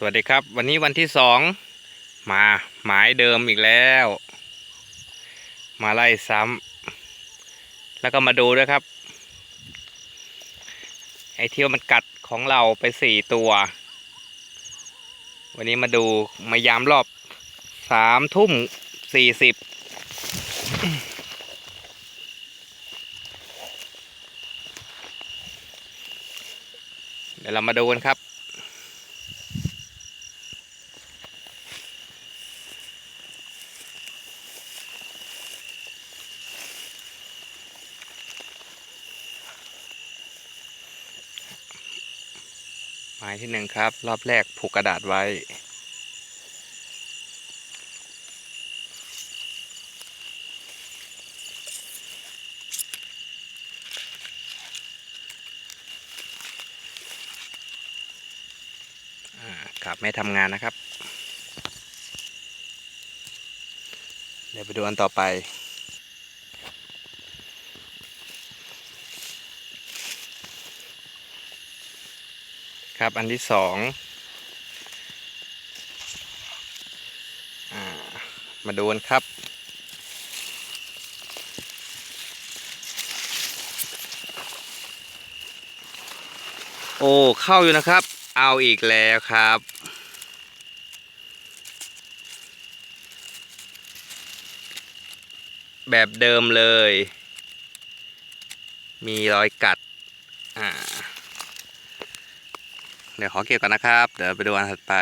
สวัสดีครับ วันนี้วันที่สองมาหมายเดิมอีกแล้ว มาไล่ซ้ำแล้วก็มาดูด้วยครับ ไอ้ที่ว่ามันกัดของเราไปสี่ตัว วันนี้มาดูมายามรอบสามทุ่มสี่สิบเดี๋ยวเรามาดูกันครับ หมายที่หนึ่งครับ รอบแรกผูกกระดาษไว้ กลับไม่ทำงานนะครับ เดี๋ยวไปดูอันต่อไป ครับ อันที่สองอมาดูกันครับ โอ้เข้าอยู่นะครับ เอาอีกแล้วครับ แบบเดิมเลย มีรอยกัด อ่า เดี๋ยวขอเก็บก่อนนะครับ เดี๋ยวไปดูอันถัดไป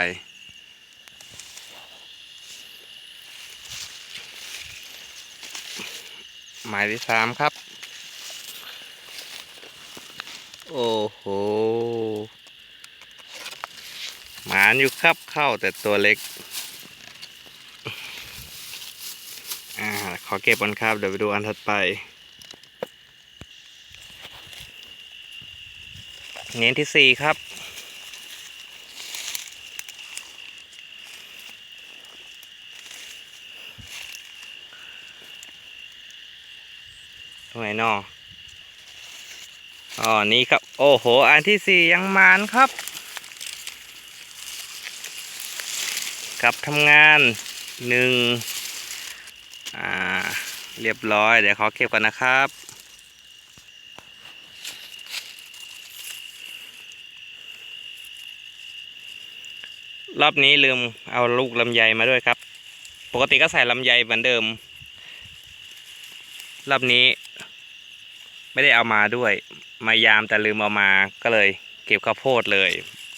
หมายที่สามครับ โอ้โห หมานอยู่ครับเข้าแต่ตัวเล็ก อ่า ขอเก็บก่อนครับ เดี๋ยวไปดูอันถัดไปเน้นที่สี่ครับ รงไหนนออ๋อนี่ครับ โอ้โห อันที่สี่ยังมานครับกลับทำงานหนึ่งอ่า เรียบร้อย เดี๋ยวขอเก็บก่อนนะครับรอบนี้ลืมเอาลูกลำไยมาด้วยครับ ปกติก็ใส่ลำไยเหมือนเดิม รอบนี้ ไม่ได้เอามาด้วย มายามแต่ลืมเอามาก็เลย เก็บข้าวโพดเลย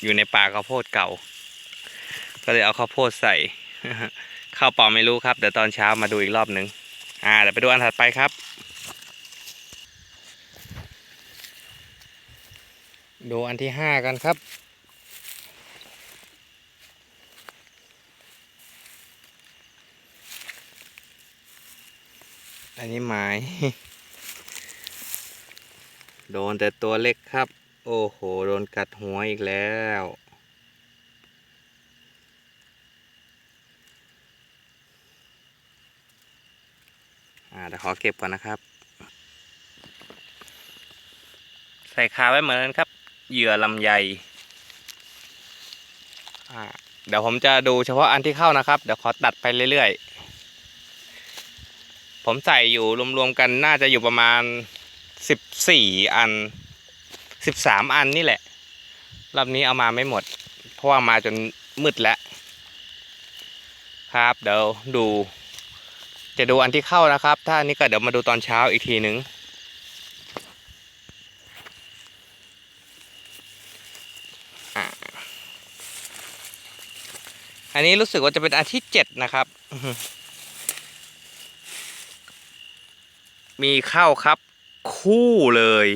อยู่ในป่าข้าวโพดเก่า ก็เลยเอาข้าวโพดใส่ข้าวเปล่าไม่รู้ครับเดี๋ยวตอนเช้ามาดูอีกรอบหนึ่งอ่าเดี๋ยวไปดูอันถัดไปครับ ดูอันที่ห้ากันครับอันนี้หมาย โดนแต่ตัวเล็กครับ โอ้โห โดนกัดหัวอีกแล้ว อ่าเดี๋ยวขอเก็บก่อนนะครับ ใส่คาไว้เหมือนกันครับ เหยื่อลำไยอ่าเดี๋ยวผมจะดูเฉพาะอันที่เข้านะครับ เดี๋ยวขอตัดไปเรื่อยๆ ผมใส่อยู่รวมๆกันน่าจะอยู่ประมาณ สิบสี่อันสิบสามอันนี่แหละ รอบนี้เอามาไม่หมด เพราะว่ามาจนมืดแล้ว ครับเดี๋ยวดู จะดูอันที่เข้านะครับ ถ้านี้ก็เดี๋ยวมาดูตอนเช้าอีกทีหนึ่งอันนี้รู้สึกว่าจะเป็นอันที่เจ็ดนะครับ มีเข้าครับ คู่เลย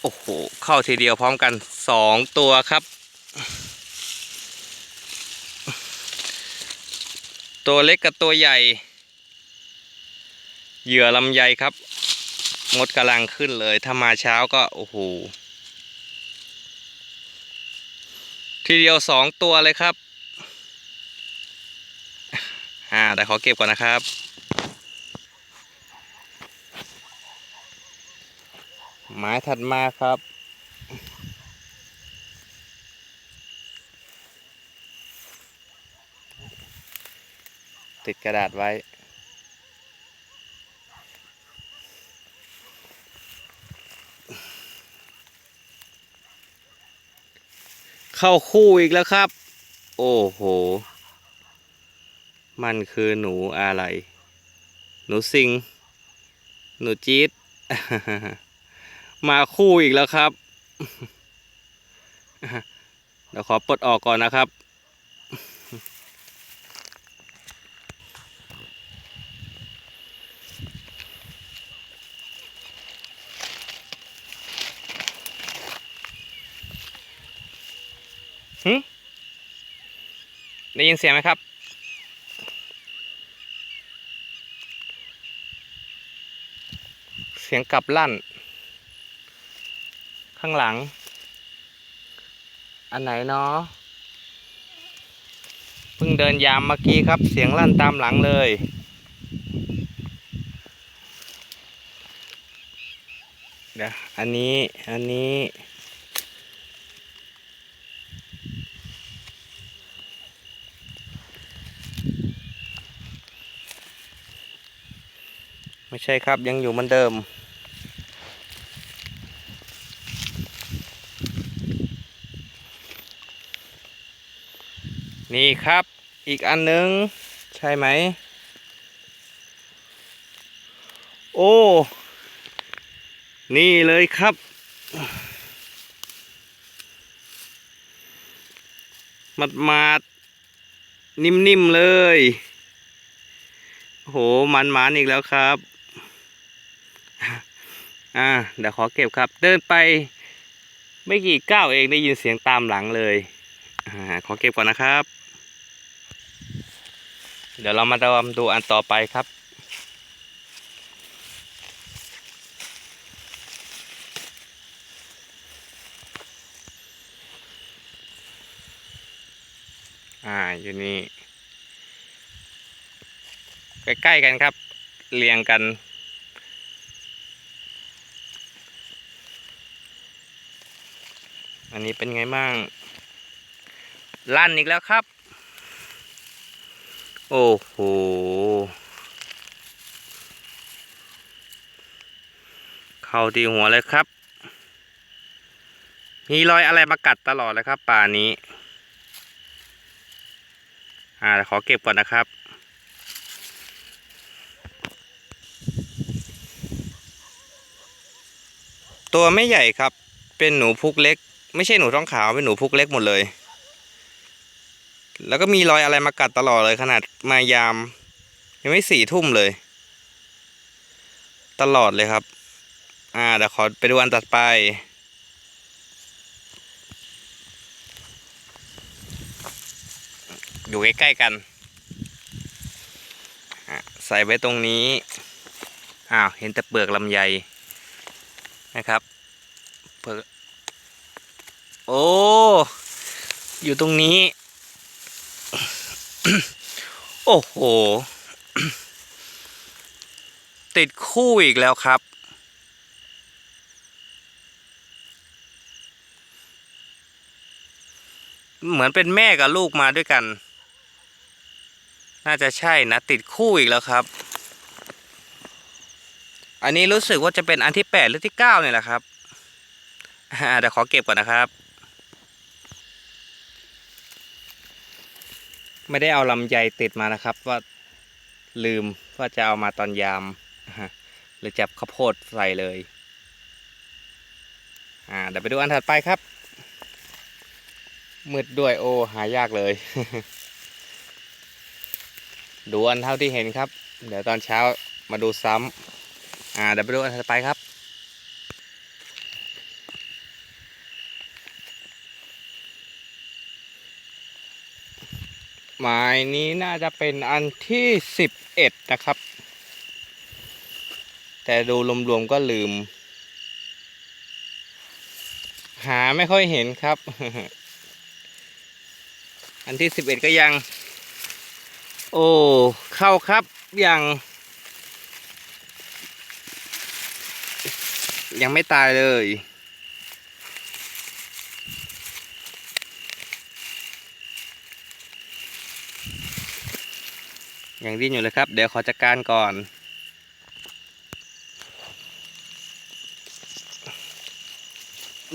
โอ้โห เข้าทีเดียวพร้อมกันสองตัวครับ ตัวเล็กกับตัวใหญ่ เหยื่อลำไยครับ มดกำลังขึ้นเลย ถ้ามาเช้าก็ โอ้โห ทีเดียวสองตัวเลยครับ อ่าแต่ขอเก็บก่อนนะครับหมายถัดมาครับติดกระดาษไว้ เข้าคู่อีกแล้วครับ โอ้โห มันคือหนูอะไร หนูสิง หนูจี๊ด มาคู่อีกแล้วครับ เดี๋ยวขอปลดออกก่อนนะครับหึได้ยินเสียงไหมครับ เสียงกลับลั่น ข้างหลัง อันไหนเนาะเพิ่งเดินยามเมื่อกี้ครับ เสียงลั่นตามหลังเลย เดี๋ยวอันนี้ อันนี้ ใช่ครับยังอยู่เหมือนเดิม นี่ครับอีกอันหนึง ใช่ไหม โอ้ นี่เลยครับ มัดมาดนิ่มๆเลยโหมันหมานอีกแล้วครับ อ่าเดี๋ยวขอเก็บครับ เดินไปไม่กี่ก้าวเองได้ยินเสียงตามหลังเลยอ่าขอเก็บก่อนนะครับ เดี๋ยวเรามาตามดูอันต่อไปครับอ่าอยู่นี่ใกล้ๆกันครับ เรียงกัน อันนี้เป็นไงบ้าง ลั่นอีกแล้วครับ โอ้โห เข้าที่หัวเลยครับ มีรอยอะไรมากัดตลอดเลยครับ ป่านี้ อ่าขอเก็บก่อนนะครับตัวไม่ใหญ่ครับ เป็นหนูพุกเล็ก ไม่ใช่หนูท้องขาวเป็นหนูพุกเล็กหมดเลย แล้วก็มีรอยอะไรมากัดตลอดเลยขนาดมายาม ยังไม่สี่ทุ่มเลย ตลอดเลยครับ อ่าเดี๋ยวขอไปดูอันตัดไป อยู่ใกล้ๆกันใส่ไว้ตรงนี้ อ้าว เห็นแต่เปลือกลำไยนะครับ เปลือก โอ้ อยู่ตรงนี้ โอ้โห ติดคู่อีกแล้วครับ เหมือนเป็นแม่กับลูกมาด้วยกัน น่าจะใช่นะ ติดคู่อีกแล้วครับ อันนี้รู้สึกว่าจะเป็นอันที่แปดหรือที่เก้าเนี่ยแหละครับอ่าเดี๋ยวขอเก็บก่อนนะครับ ไม่ได้เอาลำไยติดมานะครับ ว่าลืมว่าจะเอามาตอนยามหรือจับข้าวโพดใส่เลยอ่าเดี๋ยวไปดูอันถัดไปครับมืดด้วยโอ้หายากเลย ดูอันเท่าที่เห็นครับ เดี๋ยวตอนเช้ามาดูซ้ำอ่าเดี๋ยวไปดูอันถัดไปครับ หมายนี้น่าจะเป็นอันที่สิบเอ็ดนะครับ แต่ดูรวมๆก็ลืม หาไม่ค่อยเห็นครับ อันที่สิบเอ็ดก็ยัง โอ้เข้าครับยัง ยังไม่ตายเลย ยังดิ้นอยู่เลยครับ เดี๋ยวขอจัดการก่อน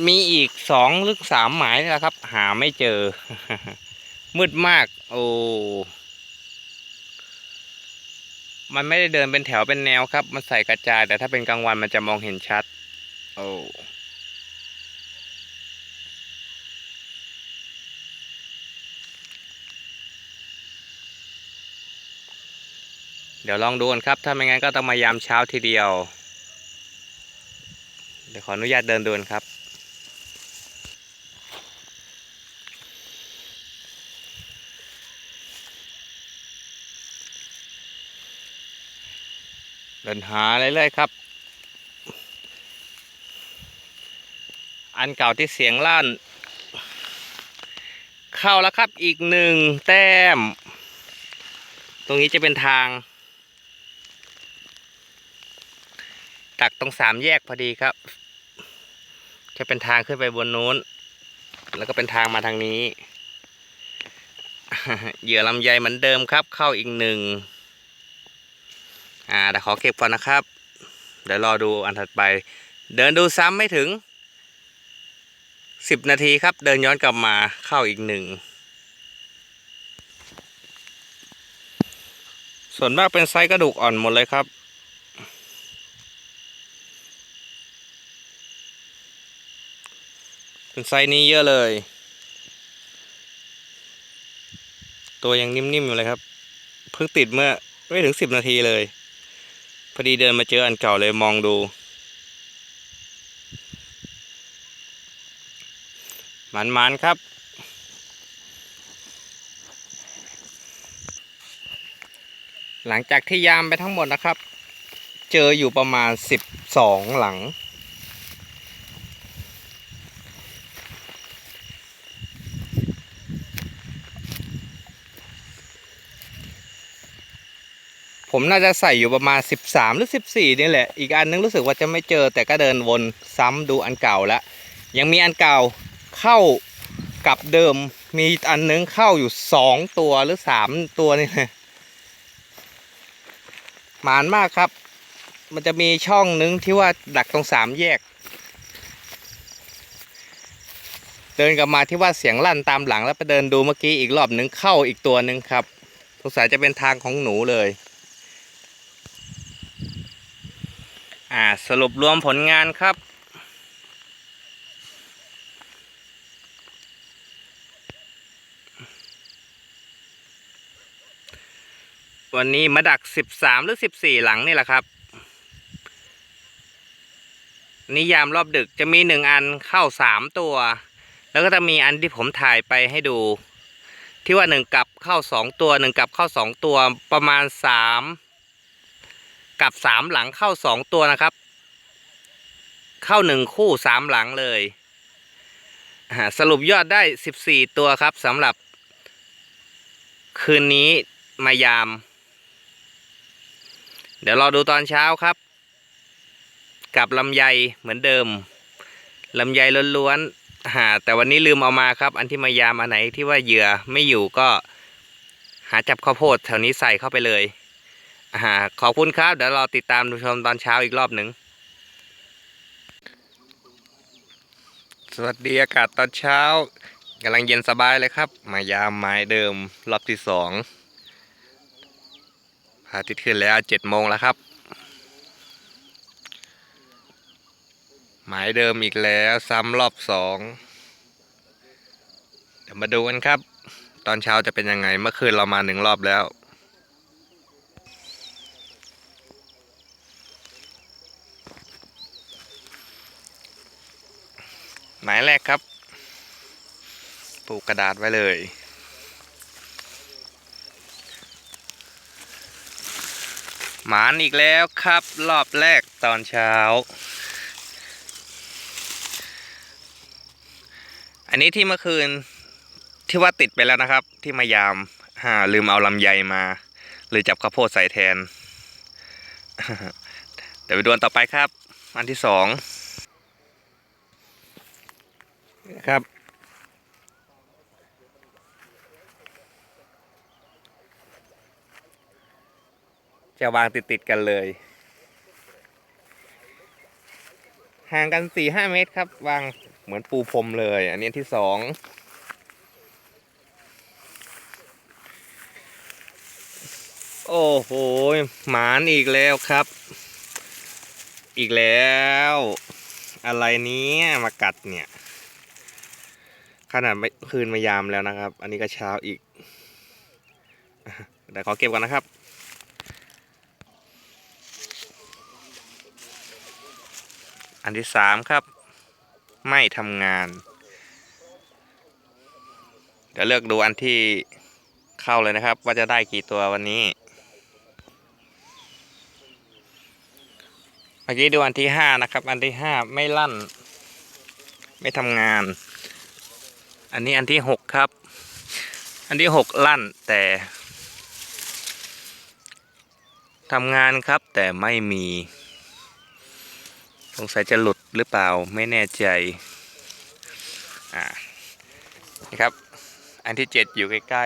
มีอีกสองหรือสามหมายนี่แหละครับ หาไม่เจอ มืดมาก โอ้มันไม่ได้เดินเป็นแถวเป็นแนวครับ มันใส่กระจาย แต่ถ้าเป็นกลางวันมันจะมองเห็นชัด โอ้ เดี๋ยวลองดูกันครับ ถ้าไม่งั้นก็ต้องมายามเช้าทีเดียว เดี๋ยวขออนุญาตเดินดูนครับ เดินหาเรื่อยๆครับ อันเก่าที่เสียงลั่น เข้าแล้วครับอีกหนึ่งแต้ม ตรงนี้จะเป็นทาง ตักตรงสามแยกพอดีครับจะเป็นทางขึ้นไปบนนู้น แล้วก็เป็นทางมาทางนี้ เหยื่อลำไยเหมือนเดิมครับ เข้าอีกหนึ่งอ่าแต่ขอเก็บก่อนนะครับ เดี๋ยวรอดูอันถัดไป เดินดูซ้ำไม่ถึงสิบนาทีครับ เดินย้อนกลับมาเข้าอีกหนึ่งส่วนมากเป็นไซส์กระดูกอ่อนหมดเลยครับ เป็นไซส์นี้เยอะเลย ตัวยังนิ่มๆอยู่เลยครับ เพิ่งติดเมื่อไม่ถึงสิบนาทีเลย พอดีเดินมาเจออันเก่าเลยมองดูหมันๆครับหลังจากที่ยามไปทั้งหมดนะครับ เจออยู่ประมาณสิบสองหลัง ผมน่าจะใส่อยู่ประมาณ 13 หรือ 14 นี่แหละ อีกอันนึงรู้สึกว่าจะไม่เจอแต่ก็เดินวนซ้ำดูอันเก่าแล้วยังมีอันเก่าเข้ากับเดิมมีอันนึงเข้าอยู่ 2 ตัวหรือ 3 ตัวนี่นะหมานมากครับ มันจะมีช่องนึงที่ว่าดักตรงสามแยก เดินกลับมาที่ว่าเสียงลั่นตามหลังแล้วไปเดินดูเมื่อกี้อีกรอบนึงเข้าอีกตัวนึงครับสงสัยจะเป็นทางของหนูเลย อ่าสรุปรวมผลงานครับ วันนี้มาดักสิบสามหรือสิบสี่หลังนี่แหละครับ นิยามรอบดึกจะมีหนึ่งอันเข้าสามตัว แล้วก็จะมีอันที่ผมถ่ายไปให้ดู ที่ว่าหนึ่งกลับเข้าสองตัวหนึ่งกลับเข้าสองตัวประมาณสาม กับสามหลังเข้าสองตัวนะครับ เข้าหนึ่งคู่สามหลังเลยสรุปยอดได้สิบสี่ตัวครับสำหรับ คืนนี้มายาม เดี๋ยวรอดูตอนเช้าครับ กับลำไยเหมือนเดิมลำไยล้วนๆหาแต่วันนี้ลืมเอามาครับ อันที่มายามอันไหนที่ว่าเหยื่อไม่อยู่ก็หาจับข้าวโพดแถวนี้ใส่เข้าไปเลย อ่าขอบคุณครับ เดี๋ยวเรอติดตามดูชมตอนเช้าอีกรอบหนึ่ง สวัสดีอากาศตอนเช้ากำลังเย็นสบายเลยครับ มายามไม้เดิมรอบที่สองพระอาทิตย์ขึ้นแล้วเจ็ดโมงแล้วครับ หมายเดิมอีกแล้วซ้ำรอบสองเดี๋ยวมาดูกันครับ ตอนเช้าจะเป็นยังไงเมื่อคืนเรามาหนึ่งรอบแล้ว หมายแรกครับปลูกกระดาษไว้เลย หมานอีกแล้วครับรอบแรกตอนเช้า อันนี้ที่เมื่อคืนที่ว่าติดไปแล้วนะครับ ที่มายามหาลืมเอาลำไยมาเลยจับข้าวโพดใส่แทนเดี๋ยวไปดูอันต่อไปครับ อันที่สอง ครับจะวางติดๆกันเลย ห่างกันสี่ห้าเมตรครับ วางเหมือนปูพรมเลย อันนี้อันที่สองโอ้โห หมานอีกแล้วครับ อีกแล้ว อะไรเนี้ยมากัดเนี่ย ขนาดไม่คืนมายามแล้วนะครับ อันนี้ก็เช้าอีกอะเดี๋ยวขอเก็บก่อนนะครับอันที่สามครับ ไม่ทำงาน เดี๋ยวเลือกดูอันที่เข้าเลยนะครับ ว่าจะได้กี่ตัววันนี้ เมื่อกี้ดูอันที่ห้านะครับ อันที่ห้าไม่ลั่น ไม่ทำงาน อันนี้อันที่หกครับ อันที่หกลั่นแต่ทำงานครับแต่ไม่มีสงสัยจะหลุดหรือเปล่าไม่แน่ใจอ่านี่ครับ อันที่เจ็ดอยู่ใกล้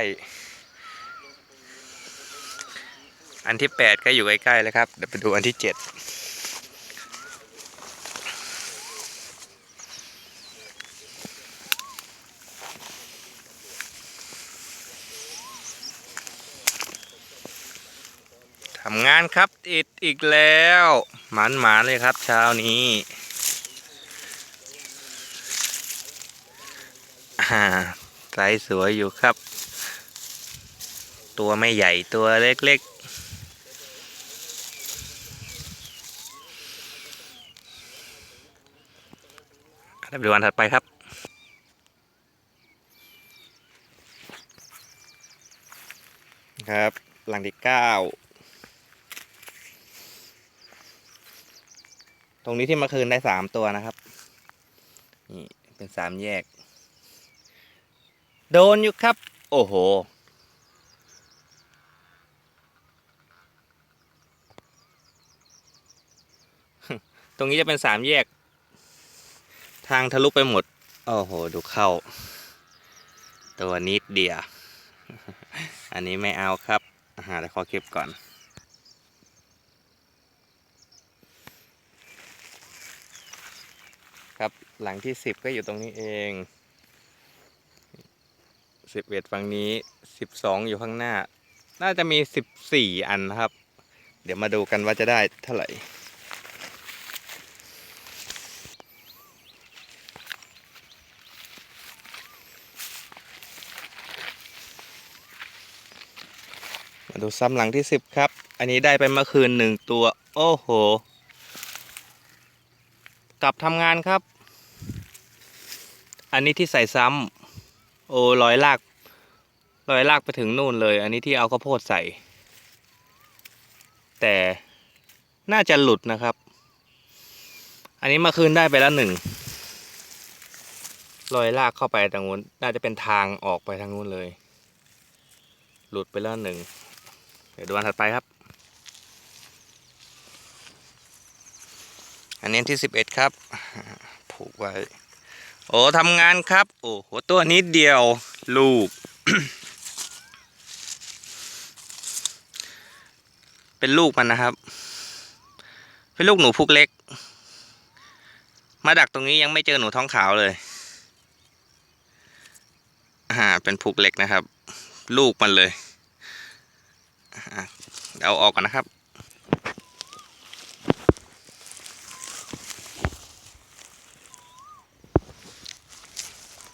ๆ อันที่แปดก็อยู่ใกล้ๆแล้วครับเดี๋ยวไปดูอันที่เจ็ด ทำงานครับอิดอีกแล้วหมันหมาเลยครับเช้านี้อ่าไซส์สวยอยู่ครับ ตัวไม่ใหญ่ตัวเล็กๆได้ไปดูวันถัดไปครับครับหลังที่เก้า ตรงนี้ที่มื่อคืนได้สามตัวนะครับ นี่เป็นสามแยก โดนอยู่ครับ โอ้โห ตรงนี้จะเป็นสามแยก ทางทะลุไปหมด โอ้โห ดูเข้า ตัวนิดเดียว อันนี้ไม่เอาครับอาหารแต่ขอเก็บก่อน ครับหลังที่สิบก็อยู่ตรงนี้เองสิบเอ็ดฝั่งนี้สิบสองอยู่ข้างหน้า น่าจะมีสิบสี่อันนะครับ เดี๋ยวมาดูกันว่าจะได้เท่าไหร่มาดูซ้ำหลังที่สิบครับ อันนี้ได้ไปเมื่อคืนหนึ่งตัว โอ้โห กลับทำงานครับ อันนี้ที่ใส่ซ้ำโอ้ลอยลากลอยลากไปถึงนู่นเลย อันนี้ที่เอาข้าวโพดใส่ แต่น่าจะหลุดนะครับ อันนี้มื่อคืนได้ไปแล้วหนึ่งลอยลากเข้าไปทางนู้น น่าจะเป็นทางออกไปทางนู้นเลย หลุดไปแล้วหนึ่งเดี๋ยวดูอันถัดไปครับ อันนี้ที่สิบเอ็ดครับ ผูกไว้ โอ้ทำงานครับ โอ้โหตัวนิดเดียวลูก เป็นลูกมันนะครับ เป็นลูกหนูพุกเล็ก มาดักตรงนี้ยังไม่เจอหนูท้องขาวเลยอ่าเป็นพุกเล็กนะครับ ลูกมันเลยเอาออกก่อนนะครับ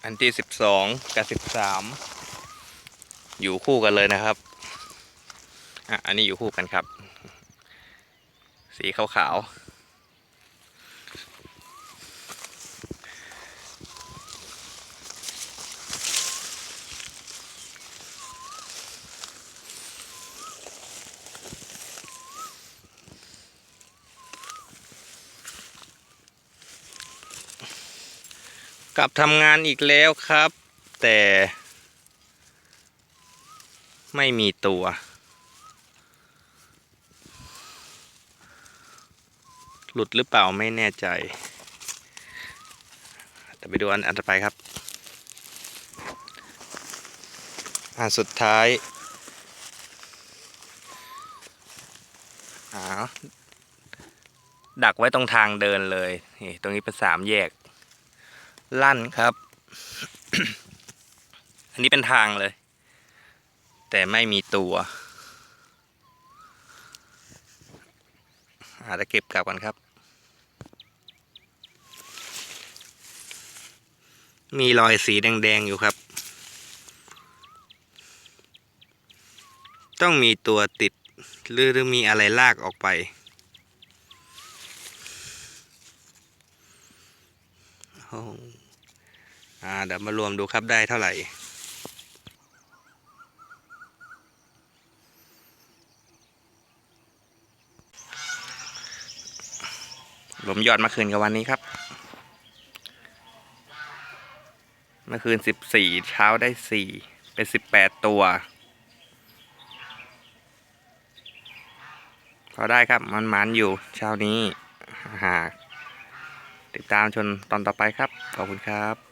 อันที่สิบสองกับสิบสามอยู่คู่กันเลยนะครับอะอันนี้อยู่คู่กันครับ สีขาวๆ กลับทำงานอีกแล้วครับ แต่ ไม่มีตัว หลุดหรือเปล่าไม่แน่ใจเดี๋ยวไปดูอันอันต่อไปครับ อันสุดท้ายอาดักไว้ตรงทางเดินเลยนี่ตรงนี้เป็นสามแยก ลั่นครับ อันนี้เป็นทางเลย แต่ไม่มีตัวอาจจะเก็บกลับกันครับ มีรอยสีแดง ๆ อยู่ครับ ต้องมีตัวติดหรือหรือมีอะไรลากออกไปโอ่าเดี๋ยวมารวมดูครับได้เท่าไหร่รวมยอดมื่อคืนกับวันนี้ครับเมื่อคืนสิบสี่เช้าได้สี่เป็นสิบแปดตัว พอได้ครับมันมันอยู่เช้านี้หากติดตามชนตอนต่อไปครับ ขอบคุณครับ